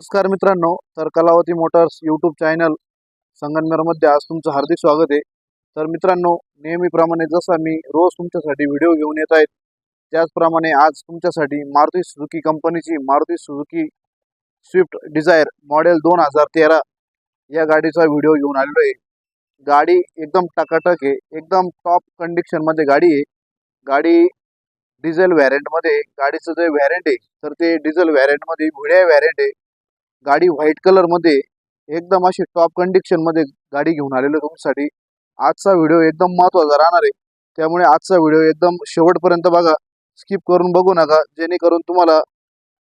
नमस्कार मित्रांनो तर कलावती मोटर्स यूट्यूब चॅनल संगमनेरमध्ये आज तुमचं हार्दिक स्वागत आहे. तर मित्रांनो नेहमीप्रमाणे जसा मी रोज तुमच्यासाठी व्हिडिओ घेऊन येत आहेत त्याचप्रमाणे आज तुमच्यासाठी मारुती सुझुकी कंपनीची Maruti Suzuki Swift Dzire model दोन हजार तेरा या गाडीचा व्हिडिओ घेऊन आलेलो आहे. गाडी एकदम टकाटक आहे एकदम टॉप कंडिशनमध्ये गाडी आहे. गाडी डिझेल व्हॅरियंटमध्ये गाडीचं जे व्हॅरियंट आहे तर ते डिझेल व्हॅरियंटमध्ये व्हिड्या व्हॅरियंट आहे. गाडी व्हाईट कलरमध्ये एकदम अशी टॉप कंडिशनमध्ये गाडी घेऊन आलेलो आहे तुमच्यासाठी. आजचा व्हिडिओ एकदम महत्त्वाचा राहणार आहे. त्यामुळे आजचा व्हिडिओ एकदम शेवटपर्यंत बघा. स्किप करून बघू नका. जेणेकरून तुम्हाला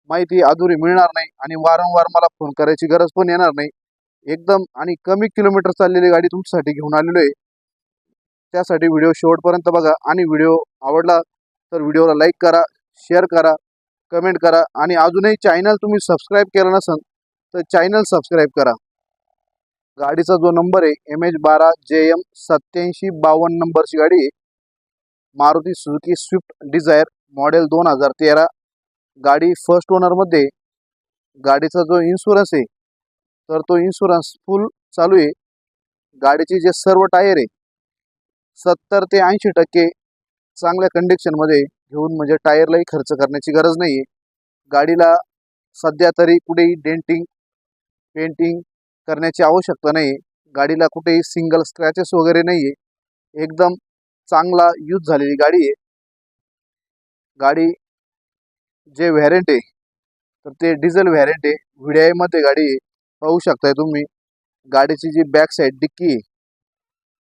माहिती अधुरी मिळणार नाही आणि वारंवार मला फोन करायची गरज पण येणार नाही. एकदम आणि कमी किलोमीटर चाललेली गाडी तुमच्यासाठी घेऊन आलेलो आहे. त्यासाठी व्हिडिओ शेवटपर्यंत बघा. आणि व्हिडिओ आवडला तर व्हिडिओला लाईक करा शेअर करा कमेंट करा आणि अजूनही चॅनल तुम्ही सबस्क्राईब केलं नसेल तर चॅनल सबस्क्राईब करा. गाडीचा जो नंबर आहे एम एच बारा जे एम सत्याऐंशी बावन्न नंबरची गाडी आहे. Maruti Suzuki Swift Dzire model दोन हजार तेरा. गाडी फर्स्ट ओनरमध्ये गाडीचा जो इन्शुरन्स आहे तर तो इन्शुरन्स फुल चालू आहे. गाडीचे जे सर्व टायर आहे सत्तर ते ऐंशी टक्के चांगल्या कंडिशनमध्ये घेऊन म्हणजे टायरलाही खर्च करण्याची गरज नाही आहे गाडीला सध्या तरी कुठेही डेंटिंग पेंटिंग करण्याची आवश्यकता नाही गाडीला कुठेही सिंगल स्क्रॅचेस वगैरे नाही आहे एकदम चांगला यूज झालेली गाडी आहे. गाडी जे व्हॅरेंट आहे तर ते डिझेल व्हॅरेंट आहे. व्हिडीआयमध्ये गाडी आहे पाहू शकताय तुम्ही. गाडीची जी बॅक साईड डिक्की आहे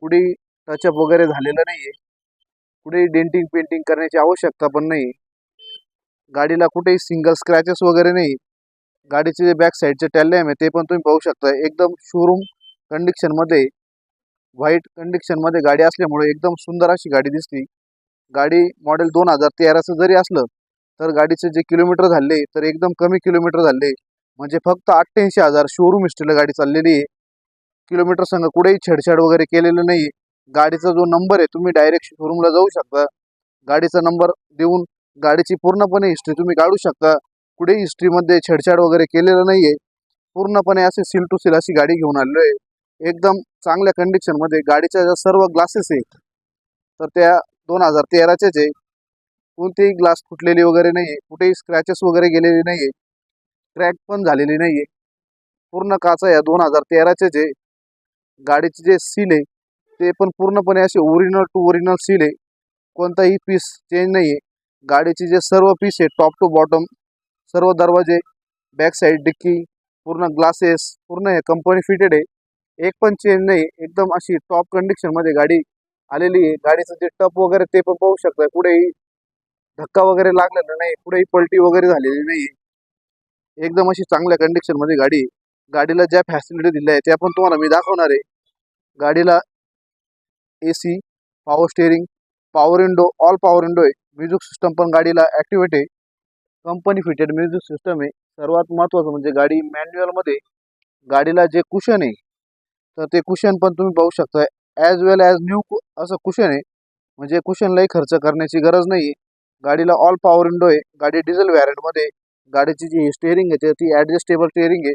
कुठे टचअप वगैरे झालेलं नाही आहे कुठेही डेंटिंग पेंटिंग करण्याची आवश्यकता पण नाही गाडीला कुठेही सिंगल स्क्रॅचेस वगैरे नाही गाडीचे जे बॅक साईडचे टॅलॅम आहे ते पण तुम्ही पाहू शकता. एकदम शोरूम कंडिशनमध्ये व्हाईट कंडिशनमध्ये गाडी असल्यामुळे एकदम सुंदर अशी गाडी दिसते. गाडी मॉडेल दोन हजार तेराचं जरी असलं तर गाडीचे जे किलोमीटर झाले तर एकदम कमी किलोमीटर झाले. म्हणजे फक्त अठ्ठ्याऐंशी हजार शोरूम हिस्ट्रीला गाडी चाललेली आहे. किलोमीटर संग कुठेही छेडछाड वगैरे केलेलं नाही गाडीचा जो नंबर आहे तुम्ही डायरेक्ट शोरूमला जाऊ शकता. गाडीचा नंबर देऊन गाडीची पूर्णपणे हिस्ट्री तुम्ही काढू शकता. कुठेही हिस्ट्रीमध्ये छेडछाड वगैरे केलेलं नाही आहे पूर्णपणे असे सील टू सील अशी गाडी घेऊन आलेलो आहे. एकदम चांगल्या कंडिशनमध्ये गाडीच्या ज्या सर्व ग्लासेस आहेत तर त्या दोन हजार तेराच्याच आहे. कोणतेही ग्लास फुटलेली वगैरे नाही आहे कुठेही स्क्रॅचेस वगैरे गेलेले नाही आहे क्रॅक पण झालेली नाही आहे पूर्ण काचा या दोन हजार तेराचेच आहे. गाडीचे जे सील आहे ते पण पूर्णपणे असे ओरिजिनल टू ओरिजिनल सील आहे. कोणताही पीस चेंज नाही आहे गाडीचे जे सर्व पीस आहे टॉप टू बॉटम सर्व दरवाजे बॅक साईड डिक्की पूर्ण ग्लासेस पूर्ण हे कंपनी फिटेड आहे. एक पण चेंज नाही एकदम अशी टॉप कंडिशनमध्ये गाडी आलेली आहे. गाडीचं जे टप वगैरे ते पण पाहू शकता. कुठेही धक्का वगैरे लागलेला नाही कुठेही पलटी वगैरे झालेली नाही. एकदम अशी चांगल्या कंडिशनमध्ये गाडी गाडीला ज्या फॅसिलिटी दिल्या आहेत त्या पण तुम्हाला मी दाखवणार आहे. गाडीला A C power steering power window all power window आहे. म्युझिक सिस्टम पण गाडीला ॲक्टिवेट आहे. कंपनी फिटेड म्युझिक सिस्टम आहे. सर्वात महत्त्वाचं म्हणजे गाडी मॅन्युअलमध्ये गाडीला जे कुशन आहे तर ते कुशन पण तुम्ही पाहू शकता. ॲज वेल ॲज न्यू असं कुशन आहे. म्हणजे कुशनलाही खर्च करण्याची गरज नाही गाडीला ऑल पॉवर विंडो आहे. गाडी डिझेल व्हॅरियंटमध्ये गाडीची जी स्टेअरिंग आहे ती ॲडजस्टेबल स्टेअरिंग आहे.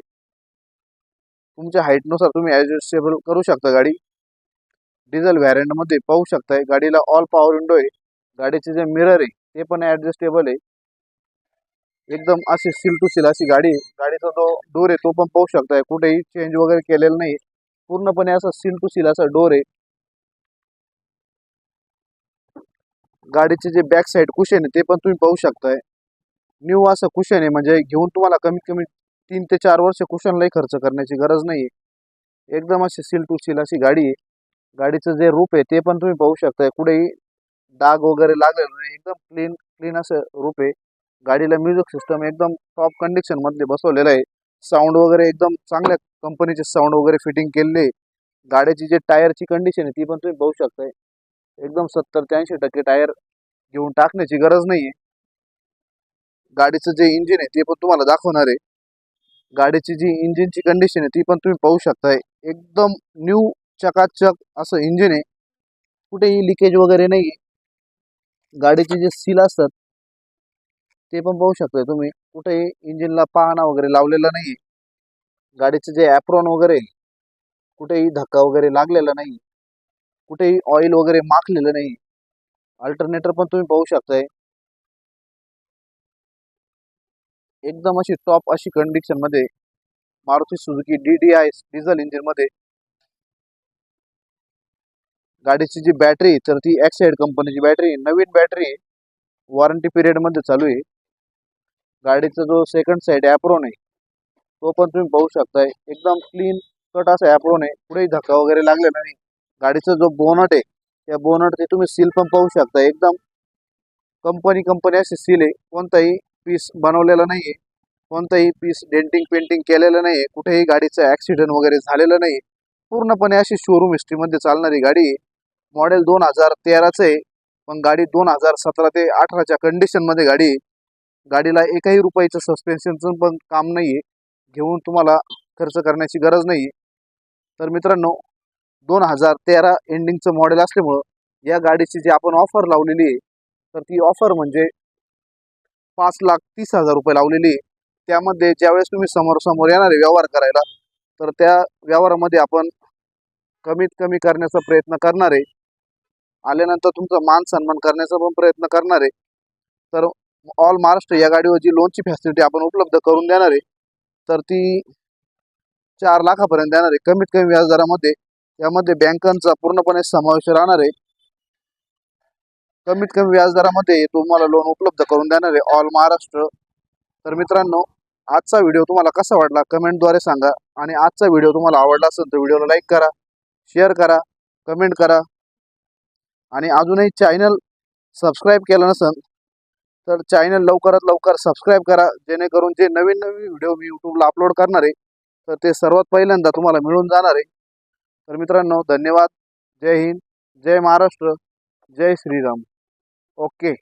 तुमच्या हाईटनुसार तुम्ही ॲडजस्टेबल करू शकता गाडी. डिझेल व्हॅरियंटमध्ये पाहू शकताय. गाडीला ऑल पॉवर विंडो आहे. गाडीचे जे मिरर आहे ते पण ॲडजस्टेबल आहे. एकदम अशी सील टू सील अशी गाडी आहे. गाडीचा जो डोर आहे तो पण पाहू शकताय. कुठेही चेंज वगैरे केलेलं नाही पूर्णपणे असा सील टू सील असा डोर आहे. गाडीचे जे बॅक साईड कुशन आहे ते पण तुम्ही पाहू शकताय. न्यू असं कुशन आहे. म्हणजे घेऊन तुम्हाला कमीत कमी तीन ते चार वर्ष कुशनलाही खर्च करण्याची गरज नाही आहे एकदम अशी सील टू सील अशी गाडी आहे. गाडीचं जे रूप आहे ते पण तुम्ही पाहू शकताय. कुठेही डाग वगैरे लागलेलं नाही. एकदम क्लीन क्लीन असं रूप आहे. गाडीला म्युझिक सिस्टम एकदम टॉप कंडिशनमधले बसवलेलं आहे. साऊंड वगैरे एकदम चांगल्या कंपनीचे साऊंड वगैरे फिटिंग केलेले गाडीची जे टायरची कंडिशन आहे ती पण तुम्ही पाहू शकताय. एकदम सत्तर ते ऐंशी टक्के टायर घेऊन टाकण्याची गरज नाही आहे गाडीचं जे इंजिन आहे ते पण तुम्हाला दाखवणार आहे. गाडीची जी इंजिनची कंडिशन आहे ती पण तुम्ही पाहू शकताय. एकदम न्यू चकाचक असं इंजिन आहे. कुठेही लिकेज वगैरे नाही गाडीचे जे सील असतात ते पण पाहू शकताय तुम्ही. कुठेही इंजिनला पाहणा वगैरे लावलेला नाही गाडीचे जे ॲप्रॉन वगैरे कुठेही धक्का वगैरे लागलेला नाही कुठेही ऑइल वगैरे माखलेलं नाही अल्टरनेटर पण तुम्ही पाहू शकताय. एकदम अशी टॉप अशी कंडिशनमध्ये Maruti Suzuki D D I diesel इंजिनमध्ये गाडीची जी बॅटरी तर ती एक्साइड कंपनीची बॅटरी नवीन बॅटरी वॉरंटी पिरियडमध्ये चालू आहे. गाडीचा जो सेकंड साइड ॲप्रोन आहे तो पण तुम्ही पाहू शकताय. एकदम क्लीन कट असा ॲप्रोन आहे. कुठेही धक्का वगैरे लागलेला नाही. गाडीचा जो बोनट आहे त्या बोनट ते तुम्ही सील पण पाहू शकता एकदम कंपनी कंपनी अशी सील आहे. कोणताही पीस बनवलेला नाहीये. कोणताही पीस डेंटिंग पेंटिंग केलेलं नाहीये. कुठेही गाडीचं ऍक्सिडेंट वगैरे झालेलं नाही पूर्णपणे अशी शोरूम हिस्ट्रीमध्ये चालणारी गाडी आहे. मॉडेल दोन हजार तेराचं आहे. पण गाडी दोन हजार सतरा ते अठराच्या कंडिशनमध्ये गाडी आहे. गाडीला एकही रुपयाचं सस्पेन्शनचं पण काम नाहीये. घेऊन तुम्हाला खर्च करण्याची गरज नाही तर मित्रांनो दोन हजार तेरा एंडिंगचं मॉडेल असल्यामुळं या गाडीची जी आपण ऑफर लावलेली आहे तर ती ऑफर म्हणजे पाच लाख तीस हजार रुपये लावलेली आहे. त्यामध्ये ज्यावेळेस तुम्ही समोर समोर येणार आहे व्यवहार करायला तर त्या व्यवहारामध्ये आपण कमीत कमी करण्याचा प्रयत्न करणार आहे. आल्यानंतर तुमचा मान सन्मान करण्याचा पण प्रयत्न करणार आहे. तर ऑल महाराष्ट्र या गाडीवर जी लोनची फॅसिलिटी आपण उपलब्ध करून देणार आहे तर ती चार लाखापर्यंत देणार आहे. कमीत कमी व्याजदरामध्ये यामध्ये बँकांचा पूर्णपणे समावेश राहणार आहे. कमीत कमी व्याजदरामध्ये तुम्हाला लोन उपलब्ध करून देणार आहे ऑल महाराष्ट्र. तर मित्रांनो आजचा व्हिडिओ तुम्हाला कसा वाटला कमेंटद्वारे सांगा आणि आजचा व्हिडिओ तुम्हाला आवडला असेल तर व्हिडिओला लाईक करा शेअर करा कमेंट करा आणि अजूनही चॅनल सबस्क्राईब केलं नसेल तर चॅनल लवकरात लवकर सबस्क्राईब करा. जेणेकरून जे नवीन नवीन व्हिडिओ मी यूट्यूबला अपलोड करणार आहे तर ते सर्वात पहिल्यांदा तुम्हाला मिळून जाणार आहे. तर मित्रांनो धन्यवाद. जय हिंद. जय महाराष्ट्र. जय श्रीराम. ओके